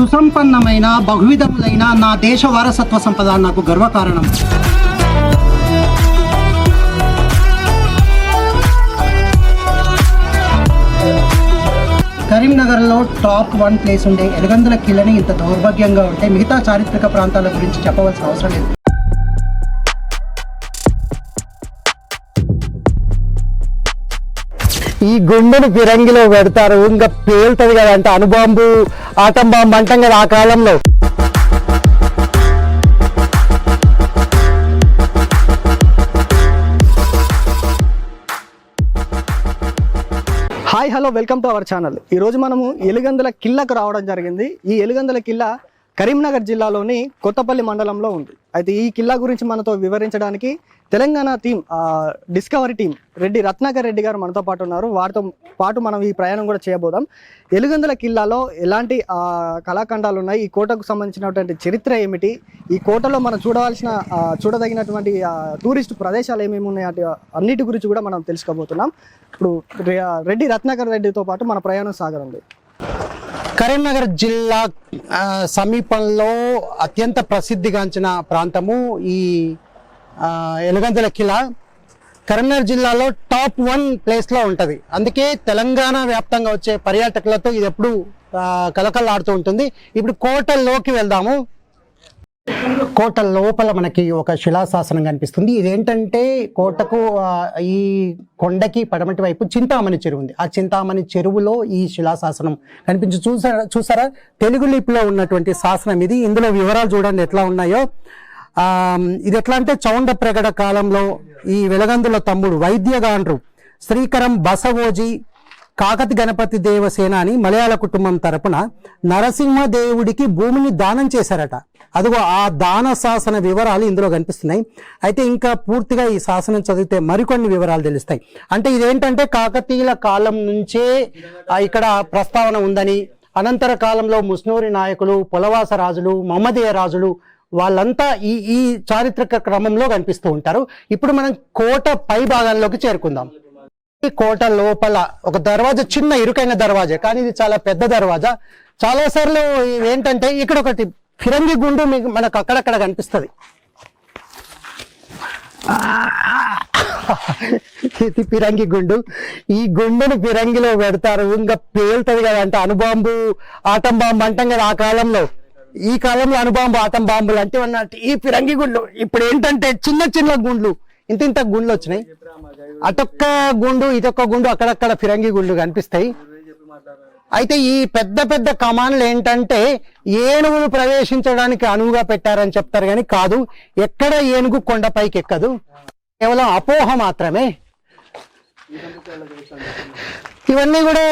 సుసంపన్నమైన బహువిధములైన నా దేశ వారసత్వ సంపద నాకు గర్వకారణం. కరీంనగర్లో టాప్ వన్ ప్లేస్ ఉండే ఎలగందుల కిళ్ళని ఇంత దౌర్భాగ్యంగా ఉంటే మిగతా చారిత్రక ప్రాంతాల గురించి చెప్పవలసిన అవసరం లేదు. ఈ గుండెను ఫిరంగిలో పెడతారు. ఇంకా పేలుతుంది కదా అంటే అణుబాంబు ఆటం బాంబు అంటాం కదా ఆ కాలంలో. Hi hello welcome to our channel ఈరోజు మనము ఎలుగందుల కిల్లకు రావడం జరిగింది. ఈ ఎలుగందుల కిల్లా కరీంనగర్ జిల్లాలోని కొత్తపల్లి మండలంలో ఉంది. అయితే ఈ కిల్లా గురించి మనతో వివరించడానికి Telangana team discovery team Reddy Ratnakar Reddy గారు మనతో పాటు ఉన్నారు. వారితో పాటు మనం ఈ ప్రయాణం కూడా చేయబోదాం. ఎలుగందుల కిల్లాలో ఎలాంటి కళాఖండాలు ఉన్నాయి? ఈ కోటకు సంబంధించినటువంటి చరిత్ర ఏమిటి? ఈ కోటలో మనం చూడవలసిన చూడదగినటువంటి టూరిస్ట్ ప్రదేశాలు ఏమేమి ఉన్నాయి? అటు అన్నిటి గురించి కూడా మనం తెలుసుకోబోతున్నాం. ఇప్పుడు రెడ్డి రత్నాకర్ రెడ్డితో పాటు మన ప్రయాణం సాగరండి కరీంనగర్ జిల్లా సమీపంలో అత్యంత ప్రసిద్ధిగాంచిన ప్రాంతము ఈ ఎలుగంతల ఎలుగందుల కిలా కరీంనగర్ జిల్లాలో టాప్ వన్ ప్లేస్లో ఉంటుంది. అందుకే తెలంగాణ వ్యాప్తంగా వచ్చే పర్యాటకులతో ఇది ఎప్పుడు కలకలాడుతూ ఉంటుంది. ఇప్పుడు కోటల్లోకి వెళ్దాము. కోట లోపల మనకి ఒక శిలాశాసనం కనిపిస్తుంది. ఇదేంటంటే కోటకు ఈ కొండకి పడమటి వైపు చింతామణి చెరువు ఉంది. ఆ చింతామణి చెరువులో ఈ శిలాశాసనం కనిపించి చూసారా చూసారా? తెలుగు లిపిలో ఉన్నటువంటి శాసనం ఇది. ఇందులో వివరాలు చూడండి ఎట్లా ఉన్నాయో. ఇది ఎట్లా అంటే చౌండ ప్రగడ కాలంలో ఈ వెలగందుల తమ్ముడు వైద్యగాండ్రు శ్రీకరం బసవోజీ కాకతి గణపతి దేవసేన అని మలయాళ కుటుంబం తరపున నరసింహదేవుడికి భూమిని దానం చేశారట. అదిగో ఆ దాన శాసన వివరాలు ఇందులో కనిపిస్తున్నాయి. అయితే ఇంకా పూర్తిగా ఈ శాసనం చదివితే మరికొన్ని వివరాలు తెలుస్తాయి. అంటే ఇదేంటంటే కాకతీయుల కాలం నుంచే ఇక్కడ ప్రస్తావన ఉందని అనంతర కాలంలో ముస్నూరి నాయకులు పులవాస రాజులు మహమ్మదీయ రాజులు వాళ్ళంతా ఈ ఈ చారిత్రక క్రమంలో కనిపిస్తూ ఉంటారు. ఇప్పుడు మనం కోట పై భాగంలోకి చేరుకుందాం. ఈ కోట లోపల ఒక దర్వాజా చిన్న ఇరుకైన దర్వాజా కానీ ఇది చాలా పెద్ద దర్వాజా. చాలాసార్లు ఏంటంటే ఇక్కడ ఒకటి ఫిరంగి గుండు మీకు మనకు అక్కడక్కడ కనిపిస్తుంది. ఇది ఫిరంగి గుండు. ఈ గుండును ఫిరంగిలో పెడతారు. ఇంకా పేలుతుంది కదా అంటే అణుబాంబు ఆటం బాంబు అంటాం కదా ఆ కాలంలో. ఈ కాలంలో అణుబాంబు ఆటం బాంబులు అంటే అన్నట్టు ఈ ఫిరంగి గుండ్లు. ఇప్పుడు ఏంటంటే చిన్న చిన్న గుండ్లు. ఇంత ఇంత గుండ్లు వచ్చినాయి. అటొక్క గుండు ఇటొక్క గుండు అక్కడక్కడ ఫిరంగి గుండ్లు కనిపిస్తాయి. అయితే ఈ పెద్ద పెద్ద కమాన్లు ఏంటంటే ఏనుగును ప్రవేశించడానికి అనువుగా పెట్టారని చెప్తారు కానీ కాదు. ఎక్కడ ఏనుగు కొండపైకి ఎక్కదు? కేవలం అపోహ మాత్రమే. ఇవన్నీ కూడా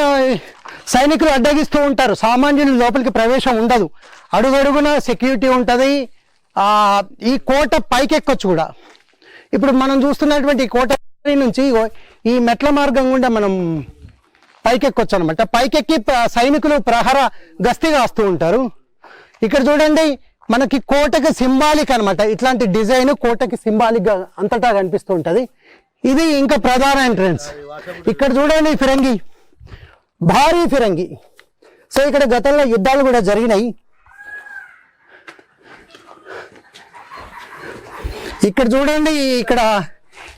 సైనికులు అడ్డగిస్తూ ఉంటారు. సామాన్యులు లోపలికి ప్రవేశం ఉండదు. అడుగడుగున సెక్యూరిటీ ఉంటుంది. ఈ కోట పైకెక్కొచ్చు కూడా. ఇప్పుడు మనం చూస్తున్నటువంటి ఈ కోట నుంచి ఈ మెట్ల మార్గం గుండా మనం పైకెక్కొచ్చు అనమాట పైకెక్కి సైనికులు ప్రహర గస్తీ కాస్తూ ఉంటారు. ఇక్కడ చూడండి మనకి కోటకి సింబాలిక్ అనమాట. ఇట్లాంటి డిజైన్ కోటకి సింబాలిక్గా అంతటా కనిపిస్తూ ఉంటుంది. ఇది ఇంకా ప్రధాన ఎంట్రన్స్ ఇక్కడ చూడండి ఫిరంగి. భారీ ఫిరంగి. సో ఇక్కడ గతంలో యుద్ధాలు కూడా జరిగినాయి. ఇక్కడ చూడండి ఇక్కడ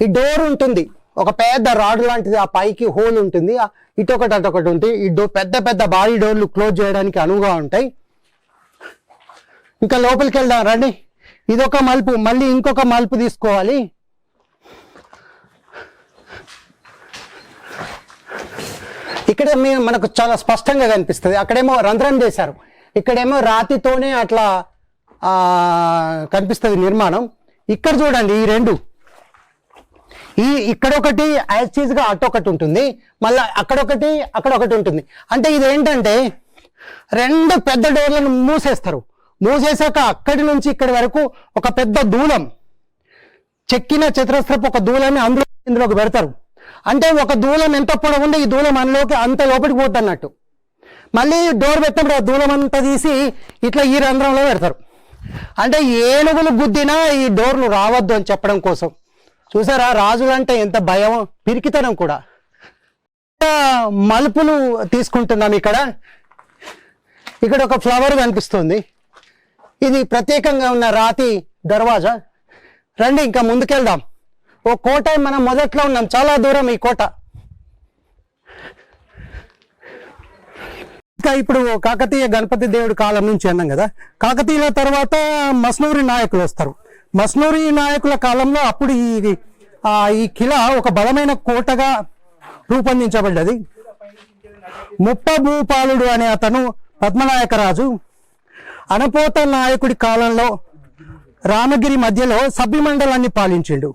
ఈ డోర్ ఉంటుంది. ఒక పెద్ద రాడ్ లాంటిది ఆ పైకి హోల్ ఉంటుంది. ఇటొకటి అటొకటి ఉంటుంది. ఈ డోర్ పెద్ద పెద్ద భారీ డోర్లు క్లోజ్ చేయడానికి అనువుగా ఉంటాయి. ఇంకా లోపలికి వెళ్దాం రండి. ఇదొక మలుపు. మళ్ళీ ఇంకొక మలుపు తీసుకోవాలి. ఇక్కడ మేము మనకు చాలా స్పష్టంగా కనిపిస్తుంది. అక్కడేమో రంధ్రం చేశారు. ఇక్కడేమో రాతితోనే అట్లా కనిపిస్తుంది నిర్మాణం. ఇక్కడ చూడండి ఈ రెండు. ఈ ఇక్కడ ఒకటి యాజ్ అటు ఒకటి ఉంటుంది. మళ్ళీ అక్కడ ఒకటి అక్కడ ఒకటి ఉంటుంది. అంటే ఇది ఏంటంటే రెండు పెద్ద డోర్లను మూసేస్తారు. మూసేసాక అక్కడి నుంచి ఇక్కడి వరకు ఒక పెద్ద దూలం చెక్కిన చతురస్రపు ఒక దూలాన్ని అందులో ఇందులోకి పెడతారు. అంటే ఒక దూలం ఎంత పొడవు ఉందో ఈ దూలం అందులోకి అంత లోపలికి పోద్ది అన్నట్టు మళ్ళీ డోర్ పెట్టినప్పుడు ఆ దూలం అంతా తీసి ఇట్లా ఈ రంధ్రంలో పెడతారు. అంటే ఏనుగులు గుద్దినా ఈ డోర్లు రావద్దు అని చెప్పడం కోసం. చూసారా? రాజులంటే ఎంత భయం పిరికితనం కూడా. మలుపులు తీసుకుంటున్నాం ఇక్కడ. ఇక్కడ ఒక ఫ్లవర్ కనిపిస్తుంది. ఇది ప్రత్యేకంగా ఉన్న రాతి దర్వాజా. రండి ఇంకా ముందుకెళ్దాం. ఓ కోట మనం మొదట్లో ఉన్నాం. చాలా దూరం ఈ కోట. ఇంకా ఇప్పుడు కాకతీయ గణపతి దేవుడి కాలం నుంచి అన్నాం కదా. కాకతీయుల తర్వాత మస్నూరి నాయకులు వస్తారు. మస్నూరి నాయకుల కాలంలో అప్పుడు ఈ ఈ కిల ఒక బలమైన కోటగా రూపొందించబడ్డది. ముప్పభూపాలుడు అనే అతను పద్మనాయకరాజు. అనపోత నాయకుడి కాలంలో రామగిరి మధ్యలో సబ్బి మండలాన్ని పాలించిండు.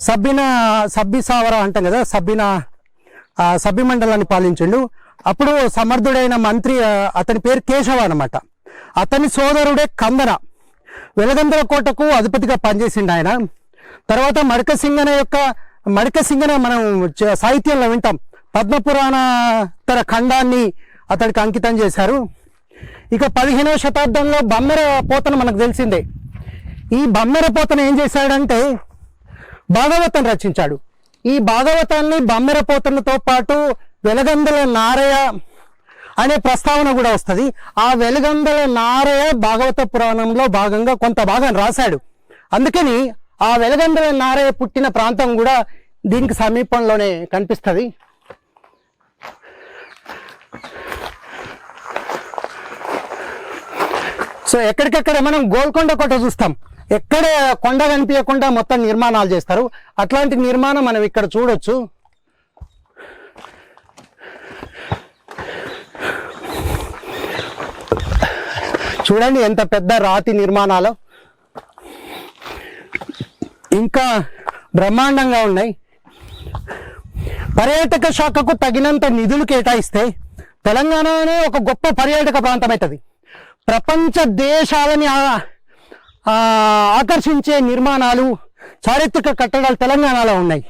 సబ్బిన సబ్బి సావర అంటాం కదా సబ్బిన సభ్యమండలాన్ని సబ్బి మండలాన్ని పాలించిండు. అప్పుడు సమర్థుడైన మంత్రి అతని పేరు కేశవ అన్నమాట. అతని సోదరుడే కందన. వెలగందల కోటకు అధిపతిగా పనిచేసిండు ఆయన. తర్వాత మడక సింగన యొక్క మడక సింగన మనం సాహిత్యంలో వింటాం. పద్మపురాణ తర ఖండాన్ని అతడికి అంకితం చేశారు. ఇక పదిహేనవ శతాబ్దంలో బమ్మెర పోతన మనకు తెలిసిందే. ఈ బమ్మెర పోతన ఏం చేశాడంటే భాగవతం రచించాడు. ఈ భాగవతాన్ని బమ్మెర పోతనతో పాటు వెలగందల నారయ అనే ప్రస్తావన కూడా వస్తుంది. ఆ వెలగందల నారయ భాగవత పురాణంలో భాగంగా కొంత భాగం రాశాడు. అందుకని ఆ వెలగందల నారయ పుట్టిన ప్రాంతం కూడా దీనికి సమీపంలోనే కనిపిస్తుంది. సో ఎక్కడికక్కడ మనం గోల్కొండ కోట చూస్తాం. ఎక్కడ కొండ కనిపించకుండా మొత్తం నిర్మాణాలు చేస్తారు. అట్లాంటి నిర్మాణం మనం ఇక్కడ చూడొచ్చు. చూడండి ఎంత పెద్ద రాతి నిర్మాణాలు. ఇంకా బ్రహ్మాండంగా ఉన్నాయి. పర్యాటక శాఖకు తగినంత నిధులు కేటాయిస్తే తెలంగాణనే ఒక గొప్ప పర్యాటక ప్రాంతం అవుతుంది. ప్రపంచ దేశాలని ఆకర్షించే నిర్మాణాలు చారిత్రక కట్టడాలు తెలంగాణలో ఉన్నాయి.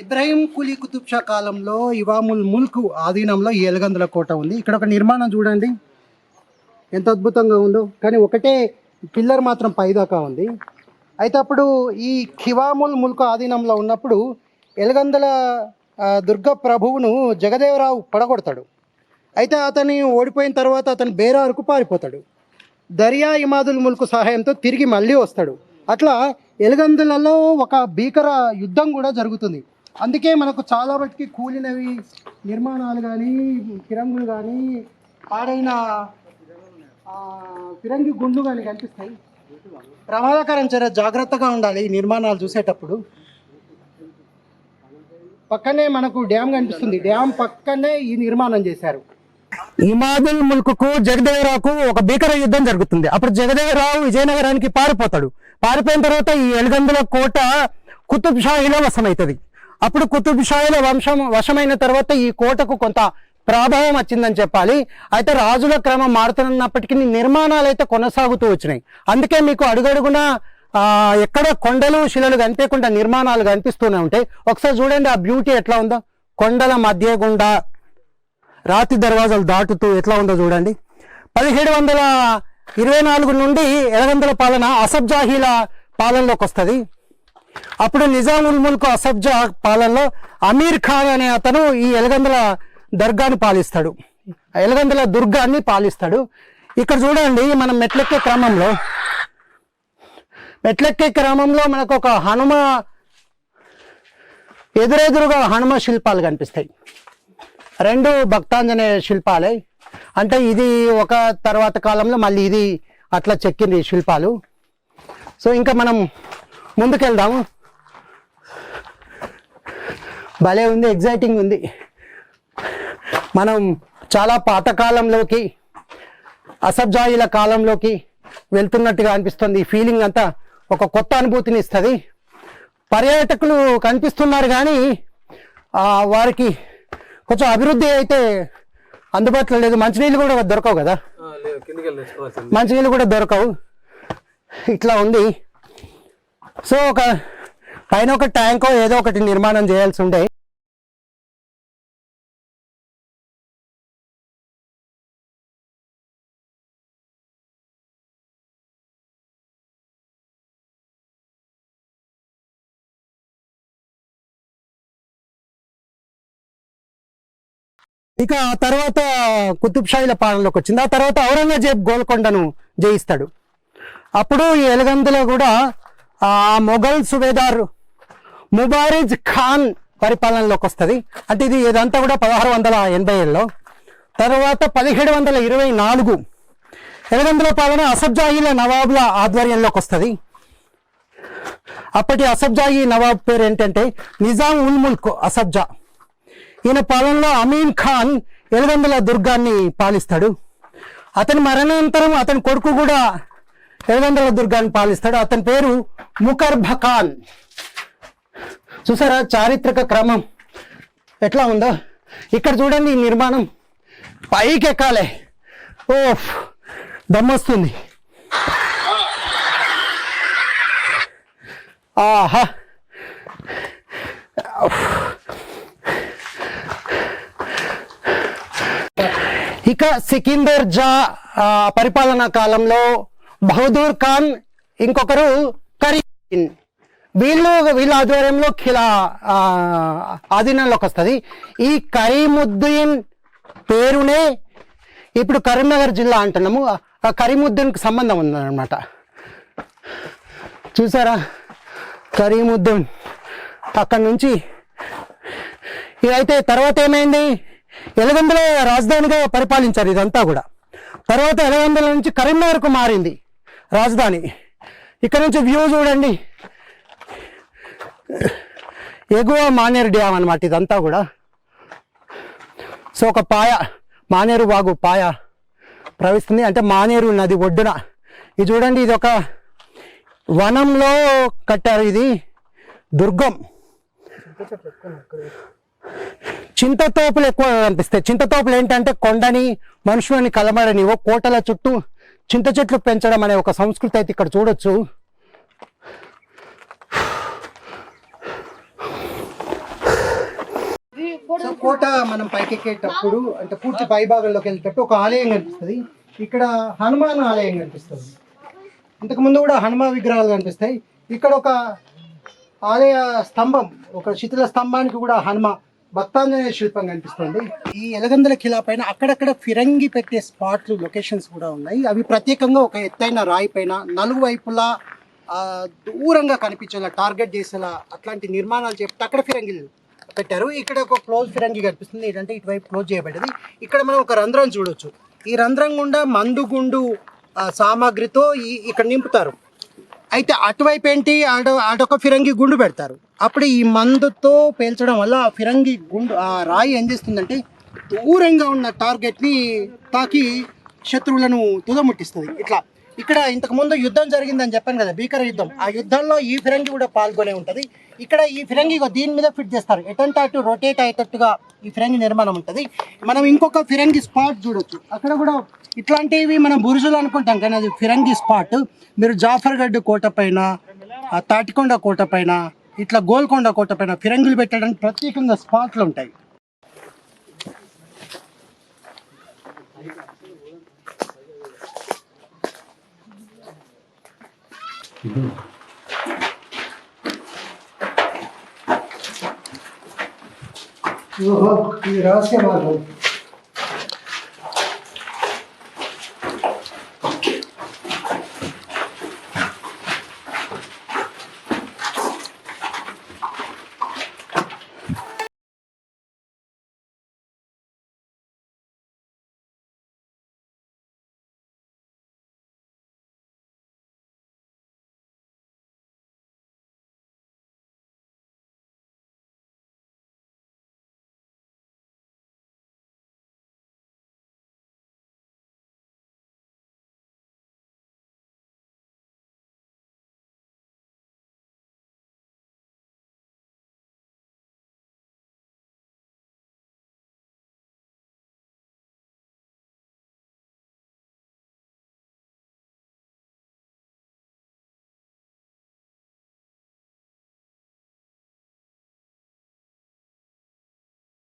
ఇబ్రాహిం కులీ కుతుబ్ షా కాలంలో ఇవాముల్ ముల్క్ ఆధీనంలో ఈ కోట ఉంది. ఇక్కడ ఒక నిర్మాణం చూడండి. ఎంత అద్భుతంగా ఉందో. కానీ ఒకటే పిల్లర్ మాత్రం పైదాకా ఉంది. అయితే అప్పుడు ఈ ఖివాముల్ ముల్క్ ఆధీనంలో ఉన్నప్పుడు ఎలగందల దుర్గ ప్రభువును జగదేవరావు పడగొడతాడు. అయితే అతని ఓడిపోయిన తర్వాత అతను బేరారుకు పారిపోతాడు. దర్యా ఇమాదుల్ ముల్క్ సహాయంతో తిరిగి మళ్ళీ వస్తాడు. అట్లా ఎలుగందులలో ఒక భీకర యుద్ధం కూడా జరుగుతుంది. అందుకే మనకు చాలా మటుకి కూలినవి నిర్మాణాలు కానీ ఫిరంగులు కానీ పాడైన ఫిరంగి గుండ్లు కానీ కనిపిస్తాయి. ప్రమాదకరం చర జాగ్రత్తగా ఉండాలి ఈ నిర్మాణాలు చూసేటప్పుడు. పక్కనే మనకు డ్యామ్ కనిపిస్తుంది. డ్యామ్ పక్కనే ఈ నిర్మాణం చేశారు. ఇమాదుల్ ముల్క్కు జగదేవరావుకు ఒక భీకర యుద్ధం జరుగుతుంది. అప్పుడు జగదేవరావు విజయనగరానికి పారిపోతాడు. పారిపోయిన తర్వాత ఈ ఎలుగందుల కోట కుతుబ్ షాహీలో వశమవుతుంది అప్పుడు కుతుబ్షాయుల వంశం వశమైన తర్వాత ఈ కోటకు కొంత ప్రభావం వచ్చిందని చెప్పాలి. అయితే రాజుల క్రమం మారుతున్నప్పటికీ నిర్మాణాలు అయితే కొనసాగుతూ వచ్చినాయి. అందుకే మీకు అడుగడుగున ఎక్కడ కొండలు శిలలు కనిపించకుండా నిర్మాణాలు కనిపిస్తూనే ఉంటాయి. ఒకసారి చూడండి ఆ బ్యూటీ ఎట్లా ఉందో. కొండల మధ్య గుండా రాతి దర్వాజాలు దాటుతూ ఎట్లా ఉందో చూడండి. పదిహేడు వందల ఇరవై నాలుగు నుండి ఎలగందల పాలన అసబ్జాహీల పాలనలోకి వస్తుంది. అప్పుడు నిజాం ఉల్ ముల్క్ అసబ్జా పాలనలో అమీర్ ఖాన్ అనే అతను ఈ ఎలగందల దర్గాని పాలిస్తాడు. ఎలగందల దుర్గాన్ని పాలిస్తాడు. ఇక్కడ చూడండి మనం మెట్లెక్కే క్రమంలో మెట్లెక్కే క్రమంలో మనకు ఒక హనుమ ఎదురెదురుగా హనుమ శిల్పాలు కనిపిస్తాయి. రెండు భక్తాంజనేయ శిల్పాలే. అంటే ఇది ఒక తర్వాత కాలంలో మళ్ళీ ఇది అట్లా చెక్కింది శిల్పాలు. సో ఇంకా మనం ముందుకెళ్దాము. భలే ఉంది ఎగ్జైటింగ్ ఉంది. మనం చాలా పాతకాలంలోకి అసబ్జాయిల కాలంలోకి వెళ్తున్నట్టుగా అనిపిస్తుంది. ఈ ఫీలింగ్ అంతా ఒక కొత్త అనుభూతిని ఇస్తుంది. పర్యాటకులు కనిపిస్తున్నారు కానీ వారికి కొంచెం అభివృద్ధి అయితే అందుబాటులో లేదు. మంచినీళ్ళు కూడా దొరకవు కదా. మంచినీళ్ళు కూడా దొరకవు. ఇట్లా ఉంది. సో ఒక పైన ఒక ట్యాంకో ఏదో ఒకటి నిర్మాణం చేయాల్సి ఉండే. ఇక ఆ తర్వాత కుతుబ్షాయిల పాలనలోకి వచ్చింది. ఆ తర్వాత ఔరంగజేబ్ గోల్కొండను జయిస్తాడు. అప్పుడు ఈ ఎలగందులో కూడా మొఘల్ సుబేదార్ ముబారిజ్ ఖాన్ పరిపాలనలోకి వస్తుంది. అంటే ఇది ఇదంతా కూడా పదహారు వందల ఎనభై ఏళ్ళలో తర్వాత పదిహేడు వందల ఇరవై నాలుగు ఎలగందుల పాలన అసబ్జాహీల నవాబుల ఆధ్వర్యంలోకి వస్తుంది. అప్పటి అసబ్జాహీ నవాబ్ పేరు ఏంటంటే నిజాం ఉల్ ముల్క్ అసబ్జా ఈయన పాలనలో అమీన్ ఖాన్ ఎలగందుల దుర్గాన్ని పాలిస్తాడు. అతని మరణానంతరం అతని కొడుకు కూడా ఎలగందుల దుర్గాన్ని పాలిస్తాడు. అతని పేరు ముకర్భ ఖాన్. చూసారా? చారిత్రక క్రమం. ఎట్లా ఉందో? ఇక్కడ చూడండి ఈ నిర్మాణం. పైకి ఎక్కాలే ఓ దమ్మొస్తుంది. ఆహా! ఇక సికిందర్ జా పరిపాలనా కాలంలో బహదూర్ ఖాన్ ఇంకొకరు కరీం. వీళ్ళు వీళ్ళ ఆధ్వర్యంలో ఖిలా ఆధీనంలోకి వస్తుంది. ఈ కరీముద్దీన్ పేరునే ఇప్పుడు కరీంనగర్ జిల్లా అంటున్నాము. ఆ కరీముద్దీన్కి సంబంధం ఉందన్నమాట. చూసారా? కరీముద్దీన్ అక్కడి నుంచి. ఇదైతే తర్వాత ఏమైంది? ఎలగందుల రాజధానిగా పరిపాలించారు ఇదంతా కూడా. తర్వాత ఎలగందుల నుంచి కరీంనగర్కు మారింది. రాజధాని. ఇక్కడ నుంచి వ్యూ చూడండి. ఎగువ మానేరు డ్యామ్ అనమాట ఇదంతా కూడా. సో ఒక పాయ మానేరు వాగు పాయ ప్రవహిస్తుంది. అంటే మానేరు నది ఒడ్డున. ఇది చూడండి ఇది ఒక వనంలో కట్టారు ఇది దుర్గం. చింతతోపులు ఎక్కువ కనిపిస్తాయి. చింతతోపులు ఏంటంటే కొండని మనుషులని కలమడనివో ఓ కోటల చుట్టూ చింత చెట్లు పెంచడం అనే ఒక సంస్కృతి అయితే ఇక్కడ చూడొచ్చు. సో కోట మనం పైకెక్కేటప్పుడు అంటే పూర్తి పై భాగంలోకి వెళ్ళేటప్పుడు ఒక ఆలయం కనిపిస్తుంది. ఇక్కడ హనుమాన్ ఆలయం కనిపిస్తుంది. ఇంతకు ముందు కూడా హనుమాన్ విగ్రహాలు కనిపిస్తాయి. ఇక్కడ ఒక ఆలయ స్తంభం ఒక శిథిల స్తంభానికి కూడా హనుమ భక్తాంజనేయ శిల్పం కనిపిస్తుంది. ఈ ఎలగందల కిలా పైన అక్కడక్కడ ఫిరంగి పెట్టే స్పాట్లు లొకేషన్స్ కూడా ఉన్నాయి. అవి ప్రత్యేకంగా ఒక ఎత్తైన రాయి పైన నలుగు వైపులా దూరంగా కనిపించేలా టార్గెట్ చేసేలా అట్లాంటి నిర్మాణాలు చెప్తే అక్కడ ఫిరంగిలు పెట్టారు. ఇక్కడ ఒక క్లోజ్ ఫిరంగి కనిపిస్తుంది. ఏంటంటే ఇటువైపు క్లోజ్ చేయబడ్డది. ఇక్కడ మనం ఒక రంధ్రం చూడొచ్చు. ఈ రంధ్రం గుండా మందుగుండు ఆ, సామాగ్రితో ఈ ఇక్కడ నింపుతారు. అయితే అటువైపు ఏంటి అటు అటొక ఫిరంగి గుండు పెడతారు. అప్పుడు ఈ మందుతో పేల్చడం వల్ల ఆ ఫిరంగి గుండు ఆ రాయి ఏం చేస్తుందంటే దూరంగా ఉన్న టార్గెట్ని తాకి శత్రువులను తుదముట్టిస్తుంది. ఇట్లా ఇక్కడ ఇంతకుముందు యుద్ధం జరిగిందని చెప్పాను కదా భీకర యుద్ధం. ఆ యుద్ధంలో ఈ ఫిరంగి కూడా పాల్గొనే ఉంటుంది. ఇక్కడ ఈ ఫిరంగి దీని మీద ఫిట్ చేస్తారు. ఎటంటే అటు రొటేట్ అయ్యేటట్టుగా ఈ ఫిరంగి నిర్మాణం ఉంటుంది. మనం ఇంకొక ఫిరంగి స్పాట్ చూడొచ్చు. అక్కడ కూడా ఇట్లాంటివి మనం బురుజులు అనుకుంటాం కానీ అది ఫిరంగి స్పాట్. మీరు జాఫర్గఢ్ కోట పైన ఆ తాటికొండ కోట పైన ఇట్లా గోల్కొండ కోట పైన ఫిరంగులు పెట్టడానికి ప్రత్యేకంగా స్పాట్లు ఉంటాయి. ఓహో ఇది రహస్య మార్గం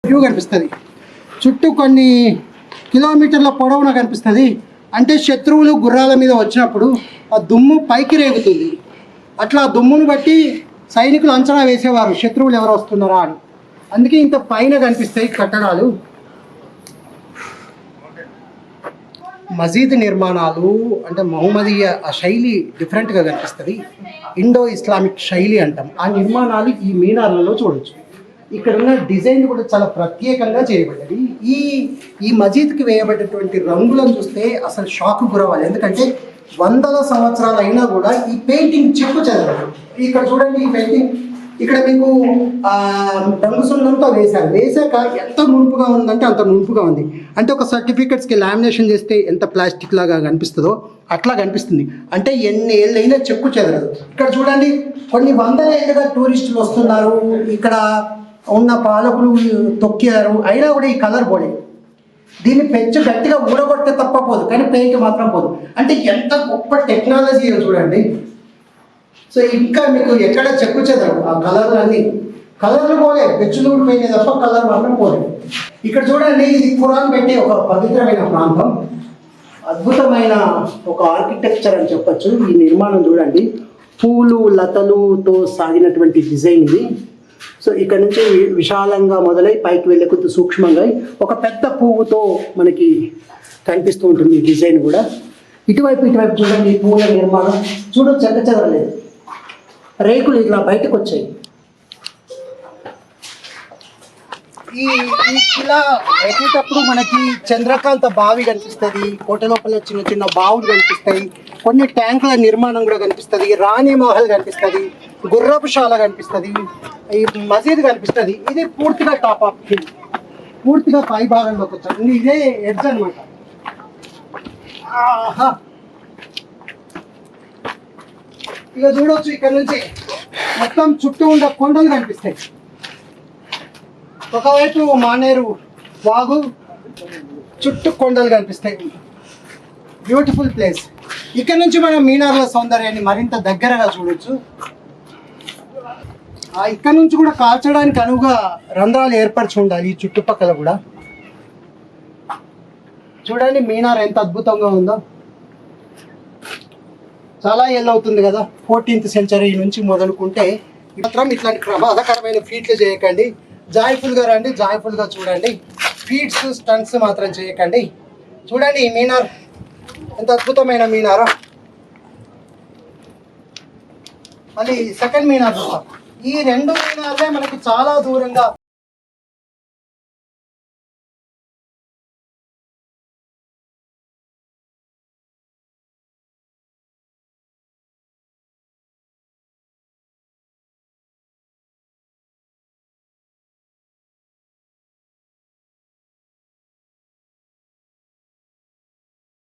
వ్యూ కనిపిస్తుంది. చుట్టూ కొన్ని కిలోమీటర్ల పొడవున కనిపిస్తుంది. అంటే శత్రువులు గుర్రాల మీద వచ్చినప్పుడు ఆ దుమ్ము పైకి రేగుతుంది. అట్లా ఆ దుమ్మును బట్టి సైనికులు అంచనా వేసేవారు శత్రువులు ఎవరు వస్తున్నారా? అని. అందుకే ఇంత పైన కనిపిస్తాయి కట్టడాలు. మజీద్ నిర్మాణాలు అంటే మహమ్మదీయ ఆ శైలి డిఫరెంట్గా కనిపిస్తుంది. ఇండో ఇస్లామిక్ శైలి అంటాం. ఆ నిర్మాణాలు ఈ మీనార్లలో చూడొచ్చు. ఇక్కడ ఉన్న డిజైన్ కూడా చాలా ప్రత్యేకంగా చేయబడ్డది. ఈ ఈ మసీద్కి వేయబడ్డటువంటి రంగులను చూస్తే అసలు షాక్ గురవ్వాలి. ఎందుకంటే వందల సంవత్సరాలు అయినా కూడా ఈ పెయింటింగ్ చెక్కు చెదరదు. ఇక్కడ చూడండి ఈ పెయింటింగ్. ఇక్కడ మీకు ఆ, రంగు సున్నంతో వేశారు. వేశాక ఎంత నునుపుగా ఉందంటే అంత నునుపుగా ఉంది. అంటే ఒక సర్టిఫికెట్స్కి లామినేషన్ చేస్తే ఎంత ప్లాస్టిక్ లాగా కనిపిస్తుందో అట్లా కనిపిస్తుంది. అంటే ఎన్ని ఏళ్ళైనా చెక్కు చెదరదు. ఇక్కడ చూడండి కొన్ని వందల ఏళ్ళుగా టూరిస్టులు వస్తున్నారు. ఇక్కడ ఉన్న పాలకులు తొక్కారు అయినా కూడా ఈ కలర్ పోలేదు దీన్ని పెంచి గట్టిగా ఊడగొడితే తప్ప పోదు కానీ పెయింట్ మాత్రం పోదు. అంటే ఎంత గొప్ప టెక్నాలజీ చూడండి. సో ఇంకా మీకు ఎక్కడ చెక్కు చెదరు ఆ కలర్లు అన్ని. కలర్లు పోలే పెచ్చులు పోయినాయి తప్ప కలర్ మాత్రం పోలే. ఇక్కడ చూడండి ఇది ఖురాన్ పెట్టే ఒక పవిత్రమైన ప్రాంతం. అద్భుతమైన ఒక ఆర్కిటెక్చర్ అని చెప్పొచ్చు. ఈ నిర్మాణం చూడండి. పూలు లతలుతో సాగినటువంటి డిజైన్ ఇది. సో ఇక్కడ నుంచి విశాలంగా మొదలై పైకి వెళ్ళే కొద్ది సూక్ష్మంగా అయి ఒక పెద్ద పువ్వుతో మనకి కనిపిస్తూ ఉంటుంది ఈ డిజైన్ కూడా. ఇటువైపు ఇటువైపు చూడండి ఈ పువ్వుల నిర్మాణం. చూడు చెక్క చెదరలేదు. రేకులు ఇలా బయటకు వచ్చాయి ఈ ఈ కిలా ఎక్కేటప్పుడు మనకి చంద్రకాంత బావి కనిపిస్తుంది. కోట లోపల చిన్న చిన్న బావులు కనిపిస్తాయి. కొన్ని ట్యాంకుల నిర్మాణం కూడా కనిపిస్తుంది. రాణి మహల్ కనిపిస్తుంది. గుర్రపు శాల కనిపిస్తుంది ఈ మసీద్ కనిపిస్తుంది. ఇది పూర్తిగా టాప్ ఆఫ్ హిల్. పూర్తిగా పై భాగంలోకి వచ్చాం ఇదే ఎడ్జ్ అనమాట ఆహా. ఇక చూడవచ్చు ఇక్కడ నుంచి మొత్తం చుట్టూ ఉన్న కొండలు కనిపిస్తాయి. ఒకవైపు మానేరు వాగు చుట్టూ కొండలు కనిపిస్తాయి. బ్యూటిఫుల్ ప్లేస్ ఇక్కడ నుంచి మనం మీనార్ల సౌందర్యాన్ని మరింత దగ్గరగా చూడొచ్చు. ఇక్కడ నుంచి కూడా కాల్చడానికి అనువుగా రంధ్రాలు ఏర్పరచి ఉండాలి ఈ చుట్టుపక్కల కూడా. చూడండి మీనార్ ఎంత అద్భుతంగా ఉందో. చాలా ఏళ్ళు అవుతుంది కదా ఫోర్టీన్త్ సెంచరీ నుంచి మొదలుకుంటే మాత్రం ఇట్లాంటి ప్రమాదకరమైన ఫీట్లు చేయకండి. జాయ్ఫుల్గా రండి జాయ్ఫుల్గా చూడండి. ఫీట్స్ స్టంట్స్ మాత్రం చేయకండి. చూడండి ఈ మీనార్ ఎంత అద్భుతమైన మీనారా. మళ్ళీ సెకండ్ మీనార్ చూస్తాం. ఈ రెండు మీనార్లే మనకి చాలా దూరంగా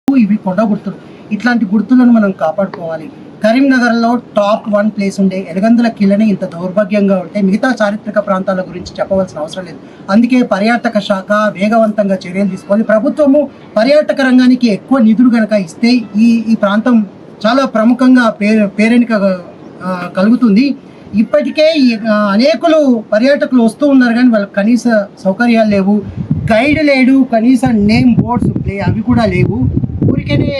ఇవి కొండ గుర్తులు ఇట్లాంటి గుర్తులను మనం కాపాడుకోవాలి. కరీంనగర్లో టాప్ వన్ ప్లేస్ ఉండే ఎలగందుల కిలని ఇంత దౌర్భాగ్యంగా ఉంటే మిగతా చారిత్రక ప్రాంతాల గురించి చెప్పవలసిన అవసరం లేదు. అందుకే పర్యాటక శాఖ వేగవంతంగా చర్యలు తీసుకోవాలి. ప్రభుత్వము పర్యాటక రంగానికి ఎక్కువ నిధులు కనుక ఇస్తే ఈ ఈ ప్రాంతం చాలా ప్రముఖంగా పేరు పేరెనిక కలుగుతుంది. ఇప్పటికే అనేకులు పర్యాటకులు వస్తూ ఉన్నారు కానీ వాళ్ళకి కనీస సౌకర్యాలు లేవు. గైడ్ లేడు కనీస నేమ్ బోర్డ్స్ అవి కూడా లేవు. ఊరికేనే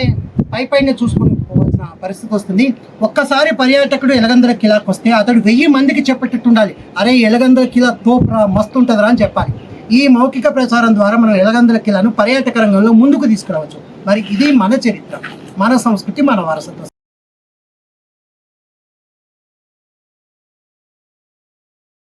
పై పైన చూసుకుని చేయాల్సిన పరిస్థితి వస్తుంది. ఒక్కసారి పర్యాటకుడు ఎలగందల కిలాకి వస్తే అతడు వెయ్యి మందికి చెప్పేటట్టు ఉండాలి అరే ఎలగందల కిలా తోపురా మస్తు ఉంటుందిరా అని చెప్పాలి. ఈ మౌఖిక ప్రచారం ద్వారా మనం ఎలగందల కిలాను పర్యాటక రంగంలో ముందుకు తీసుకురావచ్చు. మరి ఇది మన చరిత్ర మన సంస్కృతి మన వారసత్వం.